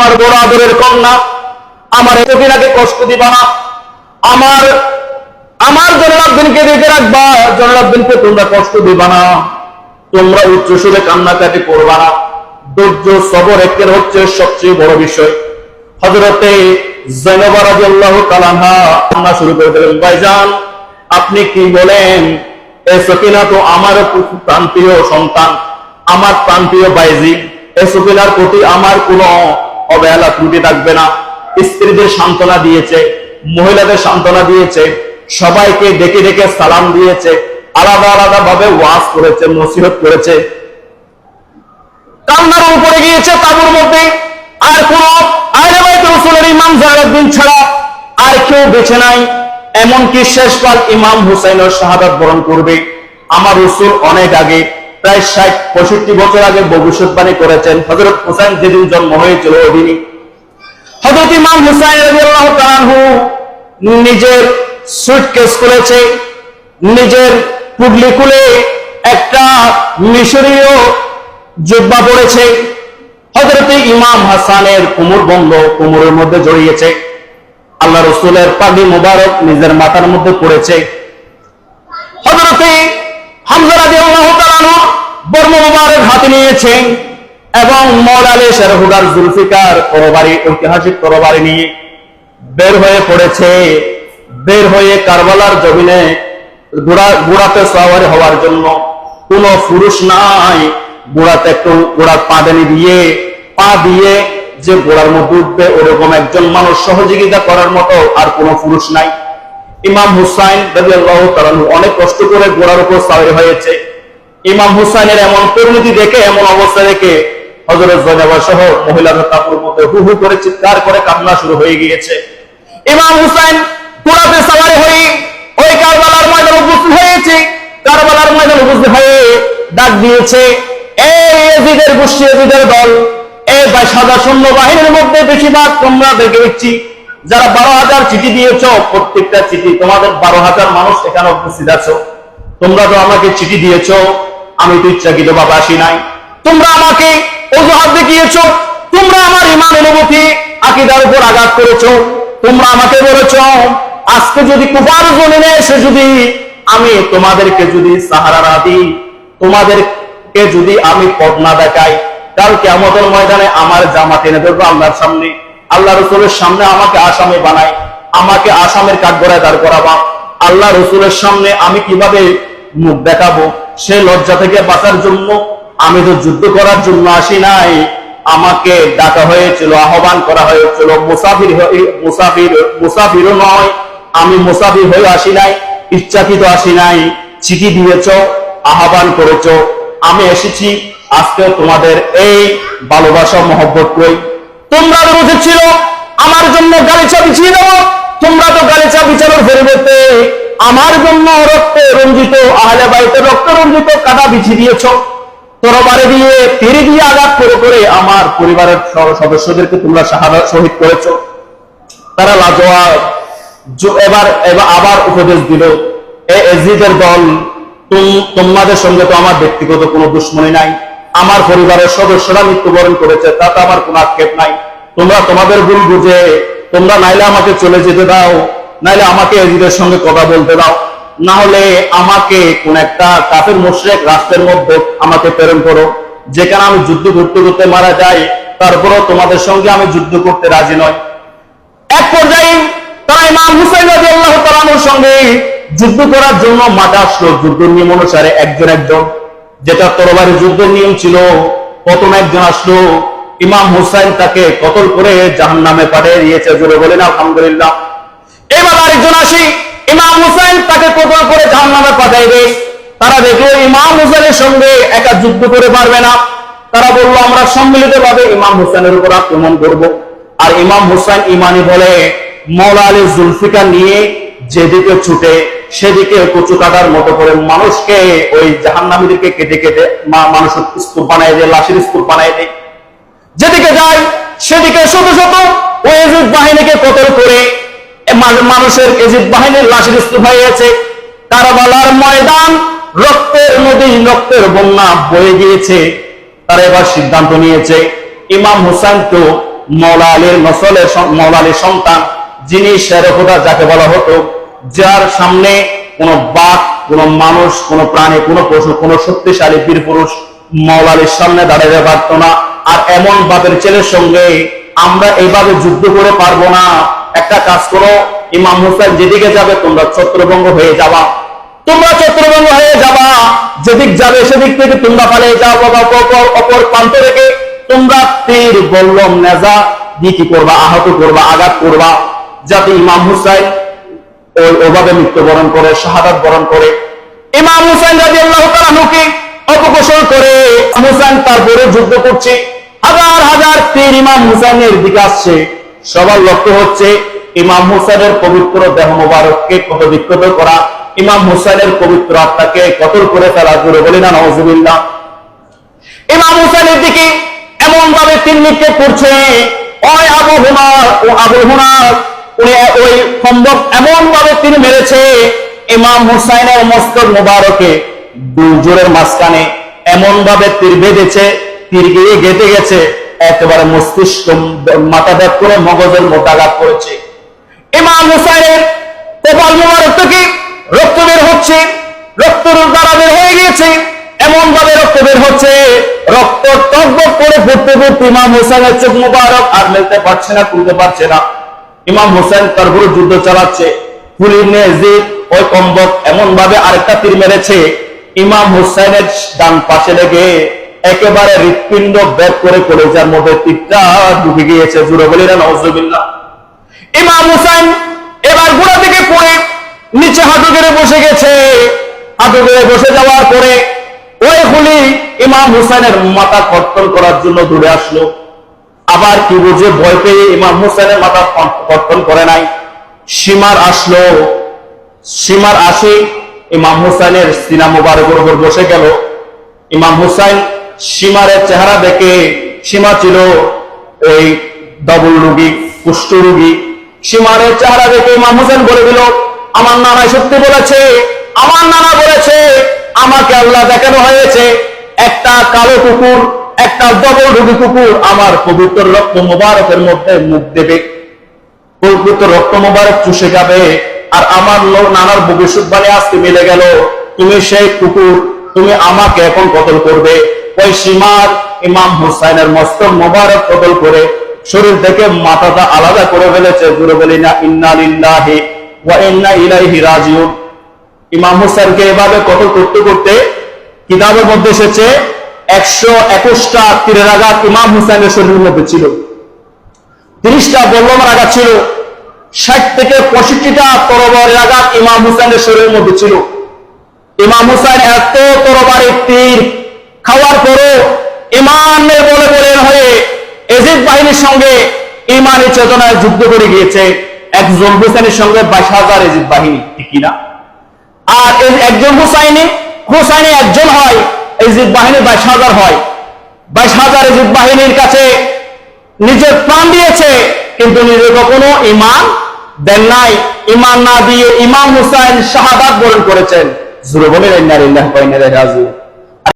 আমার বড় আদরের কন্যা, আমার এতদিনাকে কষ্ট দিবা না। আমার আমার জনরাব্দিনকে দেখে রাখবা জনরাব্দিনকে তোমরা কষ্ট দিবা না। তোমরা উচ্চ সুরে কান্নাকাটি করবা না। ধৈর্য, সবর একের হচ্ছে সবচেয়ে বড় বিষয়। হজরতে শুরু করে দিলেন, ভাইজান, আপনি কি বলেন, এ সকিনা তো আমার প্রান্তীয় সন্তান, আমার প্রান্তীয় বাইজি এ সকিনার প্রতি আমার কোনো অবহেলা ত্রুটি থাকবে না। স্ত্রীদের সান্ত্বনা দিয়েছে, মহিলাদের সান্ত্বনা দিয়েছে, সবাইকে ডেকে ডেকে সালাম দিয়েছে, আলাদা আলাদা ভাবে ওয়াজ করেছে, নসিহত করেছে। কান্নার উপরে গিয়েছে তাবুর মধ্যে, আর কোন ইমাম ছাড়া আর কেউ বেঁচে নাই, এমনকি শেষকাল ইমাম হুসাইনের শাহাদাত বরণ করবে। আমার রসুল অনেক আগে প্রায় ষাট, পঁয়ষট্টি বছর আগে ভবিষ্যৎবাণী করেছেন হজরত হুসাইন যেদিন জন্ম হয়েছিল ওই দিনই হজরত ইমাম হুসাইন নিজের সুটকেস খুলেছে, নিজের পুডলি খুলে একটা মিশরীয় জুব্বা পড়েছে। হজরত ইমাম হাসানের কোমর বন্ধ, কোমরের মধ্যে জড়িয়েছে। আল্লাহ রসুলের পাগড়ি মুবারক নিজের মাথার মধ্যে পড়েছে। হজরতে হামজা রাদিয়াল্লাহু তাআলা আনহু বর্ম হাতে নিয়েছেন এবং মৌলালে শেরহুদার জুলফিকার ঐতিহাসিক নিয়ে বের হয়ে পড়েছে। বের হয়ে কারবালার জমিনে হওয়ার জন্য কোন পুরুষ নাই। একটু পা দিয়ে পা দিয়ে যে ঘোড়ার মধ্যে উঠবে, ওরকম একজন মানুষ সহযোগিতা করার মতো আর কোনো পুরুষ নাই। ইমাম হুসাইন অনেক কষ্ট করে ঘোড়ার উপর সওয়ারি হয়েছে। ইমাম হুসাইনের এমন পরিণতি দেখে, এমন অবস্থা দেখে হজরত জয়নাবা সহ মহিলাদের কাপড় মধ্যে হু হু করে চিৎকার করে কান্না শুরু হয়ে গিয়েছে। ইমাম হুসাইন ঘোড়াতে সাওয়ারি হয়ে ওই কারবালার ময়দানে উপস্থিত হয়েছে। কারবালার ময়দানে উপস্থিত হয়ে ডাক দিয়েছে, এই গোষ্ঠী দল, এই বা সাদা সৈন্য বাহিনীর মধ্যে বেশিরভাগ তোমরা দেখে দিচ্ছি যারা বারো হাজার চিঠি দিয়েছ, প্রত্যেকটা চিঠি তোমাদের বারো হাজার মানুষ এখানে উপস্থিত আছো। তোমরা তো আমাকে চিঠি দিয়েছ আমি তো ইচ্ছাকৃত ভাবে আসি নাই। তোমরা আমাকে অজুহাত দেখিয়েছ, তোমরা আমার ইমান অনুভূতি, আকিদার উপর আঘাত করেছ। তোমরা আমাকে বলেছ, আজকে যদি কুফার জমিনে এসে যদি আমি তোমাদেরকে যদি সাহারা না দিই, তোমাদেরকে যদি আমি পদ না দেখাই কালকে আমাদের ময়দানে আমার জামাত এনে ধরবো আল্লাহর সামনে। আল্লাহ রসুলের সামনে আমাকে আসামে বানাই, আমাকে আসামের কাঠগড়ায় দাঁড় করাবা। আল্লাহ রসুলের সামনে আমি কীভাবে মুখ দেখাবো? সে লজ্জা থেকে বাঁচার জন্য আমি তো যুদ্ধ করার জন্য আসি নাই। আমাকে ডাকা হয়েছিল, আহ্বান করা হয়েছিল, মুসাফির মুসাফির, মুসাফিরও নয়, আমি মুসাফির হয়ে আসি নাই, ইচ্ছাকৃত আসি নাই। চিঠি দিয়েছ, আহ্বান করেছ, আমি এসেছি আজকে তোমাদের এই ভালোবাসা, মহব্বত কই তোমরা উচিত ছিল আমার জন্য গালিচা বিছিয়ে দেবো, তোমরা তো গালিচা বিছানোর পরিবর্তে আমার জন্য রক্তে রঞ্জিত, আহলে বাইতে রক্ত রঞ্জিত কাটা বিছিয়ে দিয়েছ। তরবারে দিয়ে তীরে দিয়ে আঘাত করে করে আমার পরিবারের সদস্যদেরকে তোমরা শহীদ করেছ। তারা লাজোয়াব। এবার এবার আবার উপদেশ দিল এজিদের দল, তুম- তোমাদের সঙ্গে তো আমার ব্যক্তিগত কোনো দুশ্মনী নাই। আমার পরিবারের সদস্যরা মৃত্যুবরণ করেছে, তাতে আমার কোনো আক্ষেপ নাই। তোমরা তোমাদের ভুল বুঝে, তোমরা নাইলে আমাকে চলে যেতে দাও। নাইলে আমাকে এজিদের সঙ্গে কথা বলতে দাও। না হলে আমাকে কোন একটা কাফের মুশরেক রাষ্ট্রের মধ্যে আমাকে প্রেরণ করো। যেখানে আমি যুদ্ধ করতে করতে মারা যাই, তারপরেও তোমাদের সঙ্গে আমি যুদ্ধ করতে রাজি নয় এক পর্যায়ে তারা ইমাম হুসাইন সঙ্গে যুদ্ধ করার জন্য মাঠে আসলো। যুদ্ধ নিয়ম অনুসারে একজন একজন, যেটা তরবারি যুদ্ধের নিয়ম ছিল, প্রথম একজন আসলো। ইমাম হুসাইন তাকে কতল করে জাহান্নামে পাঠিয়ে দিয়েছে, জোরে বলেন আলহামদুলিল্লাহ। এবার আরেকজন আসি, ইমাম হুসাইন তাকে কতল করে জাহান্নামে পাঠাইবে তারা দেখল ইমাম হুসাইনের সঙ্গে একা যুদ্ধ করে পারবে না। তারা বলল, আমরা সম্মিলিত ভাবে ইমাম হুসাইনের উপর আক্রমণ করব। আর ইমাম হুসাইন ইমানি বলে মৌলা আলী জুলফিকার নিয়ে যেদিকে ছুটে, সেদিকে কচু কাটার মতো করে মানুষকে ওই জাহান্নামীদেরকে কেটে কেটে মানুষের স্তূপ বানায় দেয়, লাশের স্তূপ বানায় দেয়। যেদিকে যায়, সেদিকে শত শত ওই বাহিনীকে কতল করে মানুষের এজিদ বাহিনীর লাশের স্তূপ হয়ে গেছে কারবালার ময়দান রক্তের নদী, রক্তের বন্যা বয়ে গিয়েছে। তারা এবার সিদ্ধান্ত নিয়েছে, ইমাম হুসাইন তো মৌলা নসলের মৌলা সন্তান, যিনি শেরে যাকে বলা হতো, যার সামনে কোনো বাঘ, কোনো মানুষ, কোনো প্রাণী, কোনো পশু, কোনো শক্তিশালী বীর পুরুষ মৌলা সামনে দাঁড়াতে পারতো না। আর এমন বাপের ছেলের সঙ্গে আমরা এইভাবে যুদ্ধ করে পারব না। একটা কাজ করো, ইমাম হুসেন যেদিকে যাবে, তোমরা ছত্রভঙ্গ হয়ে যাবা। তোমরা চত্রভঙ্গ হয়ে যাবা। যেদিক যাবে, সেদিক থেকে তোমরা পালিয়ে যাও। অপর প্রান্ত থেকে তোমরা তীর, বল্লম, নেজা দিয়ে কি করবা, আহত করবা, আঘাত করবা, যাতে ইমাম হুসাইন ওভাবে মৃত্যুবরণ করে, শাহাদাত বরণ করে। ইমাম হুসাইন রাজি আল্লাহ তালাহুকে অপকোষণ করে। হুসাইন তারপরে যুদ্ধ করছে। হাজার হাজার তীর ইমাম হুসাইনের দিকে আসছে। সবার লক্ষ্য হচ্ছে ইমাম হুসাইনের পবিত্র দেহ মোবারককে কত বিক্ষত করা। ইমাম হুসাইনের পবিত্র আত্মাকে কতল করে ফেলা জুড়ে বলি না নজুবিল্লাহ ইমাম হুসাইনের দিকে এমন ভাবে তিন নিক্ষেপ করছে ওই আবু ও আবু উনি ওই সম্ভব এমন ভাবে তিনি মেরেছে, ইমাম হুসাইনের মস্তক মোবারকে দুই জোরের মাঝখানে এমন ভাবে তীর বেঁধেছে, তীর গিয়ে গেঁথে গেছে। একেবারে মস্তিষ্ক মাথা ব্যাপ করে মগজের মোটাঘাত করেছে। ইমাম হুসাইনের কপাল মোবারক থেকে রক্ত বের হচ্ছে, রক্ত দ্বারা বের হয়ে গিয়েছে। এমন ভাবে রক্ত বের হচ্ছে, রক্ত টকবক করে ফুটতে ফুটতে ইমাম হুসাইনের চোখ মোবারক আর মেলতে পারছে না, তুলতে পারছে না। ইমাম হুসাইন তারপরে যুদ্ধ চালাচ্ছে। পুলির নিয়ে ওই কম্বক এমন ভাবে আরেকটা তীর মেরেছে। ইমাম হুসাইনের ডান পাশে লেগে একেবারে হৃৎপিণ্ড ব্যাগ করে কলেজার মধ্যে তীরটা ঢুকে গিয়েছে, জুড়ে বলি না নজরুল্লাহ ইমাম হুসাইন এবার গোড়া থেকে পড়ে, নিচে হাঁটু গেড়ে বসে গেছে। হাঁটু গেড়ে বসে যাওয়ার পরে ওই খুলি ইমাম হুসাইনের মাথা কর্তন করার জন্য দূরে আসলো। আবার কি বুঝে ভয় পেয়ে ইমাম হুসাইনের মাথা কর্তন করে নাই। সীমার আসলো। সীমার আসে ইমাম হুসাইনের সিনা মুবারকের উপর বসে গেল। ইমাম হুসাইন সীমারের চেহারা দেখে সীমা ছিল ওই ডবল রুগী, কুষ্ঠ রুগী। সীমারের চেহারা দেখে ইমাম হুসেন বলে দিল, আমার নানা সত্যি বলেছে, আমার নানা বলেছে, আমাকে আল্লাহ দেখানো হয়েছে, একটা কালো কুকুর, একটা ডবল রুগী কুকুর আমার পবিত্র রক্ত মোবারকের মধ্যে মুখ দেবে। পবিত্র রক্ত মোবারক চুষে যাবে, আর আমার নানার নানার ভবিষ্যৎবাণী আজকে মিলে গেল, তুমি সেই কুকুর, তুমি আমাকে এখন কতল করবে? ওই সীমার ইমাম হুসাইনের মস্তক মোবারক কতল করে শরীর থেকে মাথাটা আলাদা করে ফেলেছে জুড়ে বলি না, ইন্না লিল্লাহি ওয়া ইন্না ইলাইহি রাজিউন। ইমাম হুসাইনকে এভাবে কতল করতে করতে কিতাবের মধ্যে এসেছে, একশো একুশটা তীরের আঘাত ইমাম হুসাইনের শরীরের মধ্যে ছিল। তিরিশটা বল্লমের আঘাত ছিল, ষাট থেকে পঁয়ষট্টিটা তরবারের আঘাত ইমাম হুসাইনের শরীরের মধ্যে ছিল। ইমাম হুসাইন এত তরবারের তীর খাওয়ার পরও ইমানের বলে বলে হয়ে এজিদ বাহিনীর সঙ্গে ইমানি চেতনায় যুদ্ধ করে গিয়েছে একজন হুসাইনের সঙ্গে বাইশ হাজার এজিদ বাহিনী, ঠিক কিনা আর একজন হুসাইনি হুসাইনি একজন হয়, এজিদ বাহিনী বাইশ হাজার হয়। বাইশ হাজার এজিদ বাহিনীর কাছে নিজের প্রাণ দিয়েছে, কিন্তু নিজে কখনো ইমান দেন নাই। ইমান না দিয়ে ইমাম হুসাইন শাহাদাত বরণ করেছেন। জুড়ে বলে রাজি